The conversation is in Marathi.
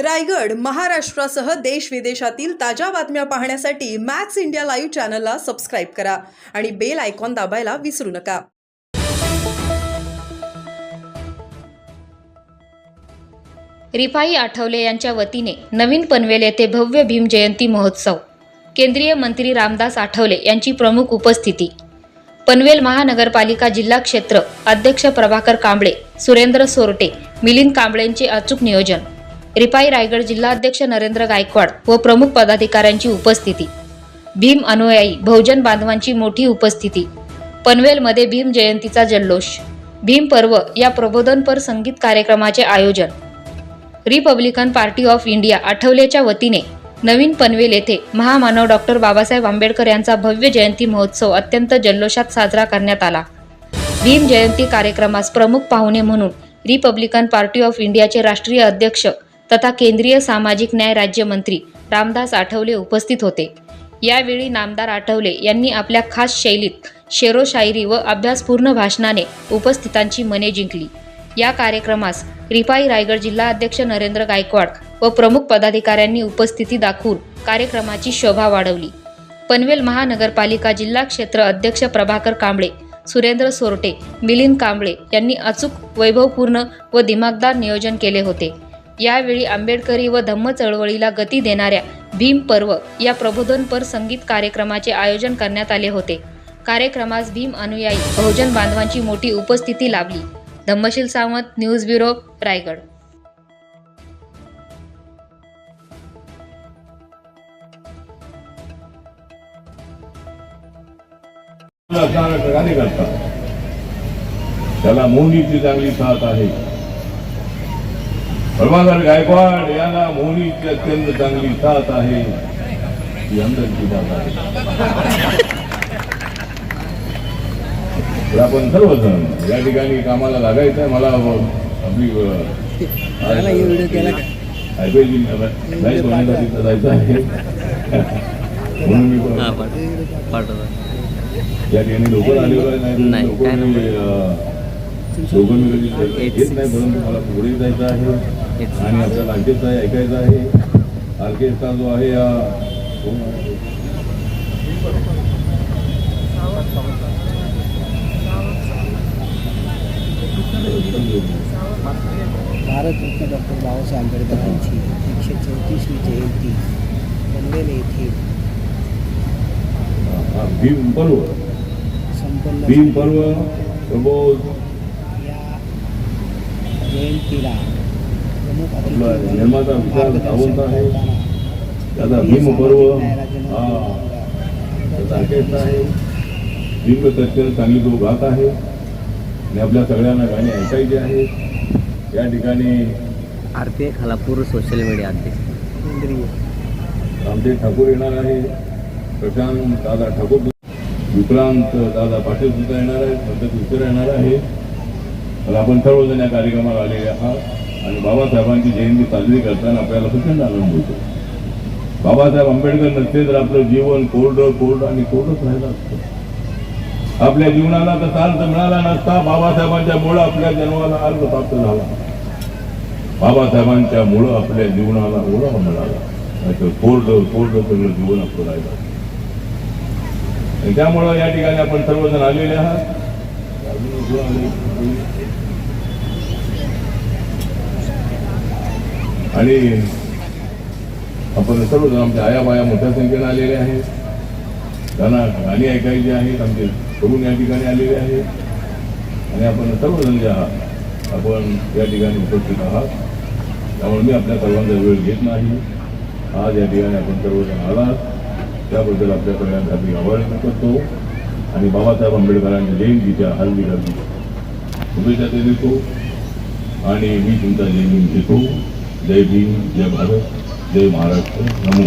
रायगड महाराष्ट्रासह देश विदेशातील ताज्या बातम्या पाहण्यासाठी मॅक्स इंडिया लाईव्ह चॅनलला सबस्क्राईब करा आणि बेल आयकॉन दाबायला विसरू नका. रिफाई आठवले यांच्या वतीने नवीन पनवेल येथे भव्य भीम जयंती महोत्सव. केंद्रीय मंत्री रामदास आठवले यांची प्रमुख उपस्थिती. पनवेल महानगरपालिका जिल्हा क्षेत्र अध्यक्ष प्रभाकर कांबळे सुरेंद्र सोरटे मिलिंद कांबळेंचे अचूक नियोजन. रिपाई रायगड जिल्हाध्यक्ष नरेंद्र गायकवाड व प्रमुख पदाधिकाऱ्यांची उपस्थिती. भीम अनुयायी बहुजन बांधवांची मोठी उपस्थिती. पनवेलमध्ये भीम जयंतीचा जल्लोष. भीम पर्व या प्रबोधनपर संगीत कार्यक्रमाचे आयोजन. रिपब्लिकन पार्टी ऑफ इंडिया आठवलेच्या वतीने नवीन पनवेल येथे महामानव डॉक्टर बाबासाहेब आंबेडकर यांचा भव्य जयंती महोत्सव अत्यंत जल्लोषात साजरा करण्यात आला. भीम जयंती कार्यक्रमास प्रमुख पाहुणे म्हणून रिपब्लिकन पार्टी ऑफ इंडियाचे राष्ट्रीय अध्यक्ष तथा केंद्रीय सामाजिक न्याय राज्यमंत्री रामदास आठवले उपस्थित होते. यावेळी नामदार आठवले यांनी आपल्या खास शैलीत शेरो शायरी व अभ्यासपूर्ण भाषणाने उपस्थितांची मने जिंकली. या कार्यक्रमास रिपाई रायगड जिल्हा अध्यक्ष नरेंद्र गायकवाड व प्रमुख पदाधिकाऱ्यांनी उपस्थिती दाखवून कार्यक्रमाची शोभा वाढवली. पनवेल महानगरपालिका जिल्हा क्षेत्र अध्यक्ष प्रभाकर कांबळे सुरेंद्र सोरटे मिलिंद कांबळे यांनी अचूक वैभवपूर्ण व दिमागदार नियोजन केले होते. यावेळी आंबेडकरी व धम्म चळवळीला गती देणाऱ्या भीम पर्व या प्रबोधनपर संगीत कार्यक्रमाचे आयोजन करण्यात आले होते. कार्यक्रमास भीम अनुयायी बहुजन बांधवांची मोठी उपस्थिती लाभली. Dhammasheel Sawant news bureau Raigad. त्याला मोंडीची चांगली साथ आहे. प्रभाकर गायकवाड याला मोहनीची अत्यंत चांगली साथ आहे. अंदरची बात आहे. तर आपण सर्वजण या ठिकाणी कामाला लागायचं आहे. मला आपली जायचं आहे. म्हणून मी हा या ठिकाणी लवकर आलेलो नाही नाही, लवकर काय मी नाही. अं, लवकर मी कधी येत नाही परंतु मला पुढे जायचं आहे. It's- आणि आपल्याला आणखीच आहे ऐकायचं आहे. ऑर्केस्ट्रा जो आहे भारतरत्न डॉक्टर बाबासाहेब आंबेडकरांची एकशे चौतीसवी जयंती पनवेल येथे भीम पर्व. संपन्न भीम पर्व प्रबोध जयंतीला प्रमुख निर्माता मार्गदर्शन सावंत आहे. त्याचा भीम पर्व हा. आहे. भीम अत्यंत चांगली तो गात आहे. आणि आपल्या सगळ्यांना गाणी ऐकायची आहेत या ठिकाणी R P I Khalapur social media अध्यक्ष. रामदेव ठाकूर येणार आहे. प्रशांत दादा ठाकूर. विक्रांत दादा पाटील सुद्धा येणार आहे. संत उत्तर येणार आहे. तर आपण सर्वजण या कार्यक्रमाला आलेले आहात. आणि बाबासाहेबांची जयंती साजरी करताना आपल्याला प्रचंड आनंद होतो. बाबासाहेब आंबेडकर नसते तर आपलं जीवन कोरडं कोरडं आणि कोरडंच राहिलं असतं. आपल्या जीवनाला तसा अर्थ मिळाला नसता. बाबासाहेबांच्या मुळे आपल्या जन्माला अर्थ प्राप्त झाला. बाबासाहेबांच्या मुळे आपल्या जीवनाला ओळख मिळाला. नाहीतर कोरडं कोरडं सगळं जीवन आपलं राहिलं त्यामुळं या ठिकाणी आपण सर्वजण आलेले आहात. आणि आपण सर्वजण आमच्या आया बाया मोठ्या संख्येनं आलेल्या आहेत. त्यांना गाणी ऐकायची आहेत आमचे तरुण या ठिकाणी आलेले आहेत. आणि आपण सर्वजण जे आहात आपण या ठिकाणी उपस्थित आहात त्यामुळे मी आपल्या सर्वांचा वेळ घेत नाही. आज या ठिकाणी आपण सर्वजण आलात. त्याबद्दल आपल्या सगळ्यांचा मी आभार करतो. आणि बाबासाहेब आंबेडकरांच्या जयंतीच्या हार्दिक हार्दिक शुभेच्छा ते देतो. आणि मी तुमचा जय भीम जय भीम जय भारत जय महाराष्ट्र. नमो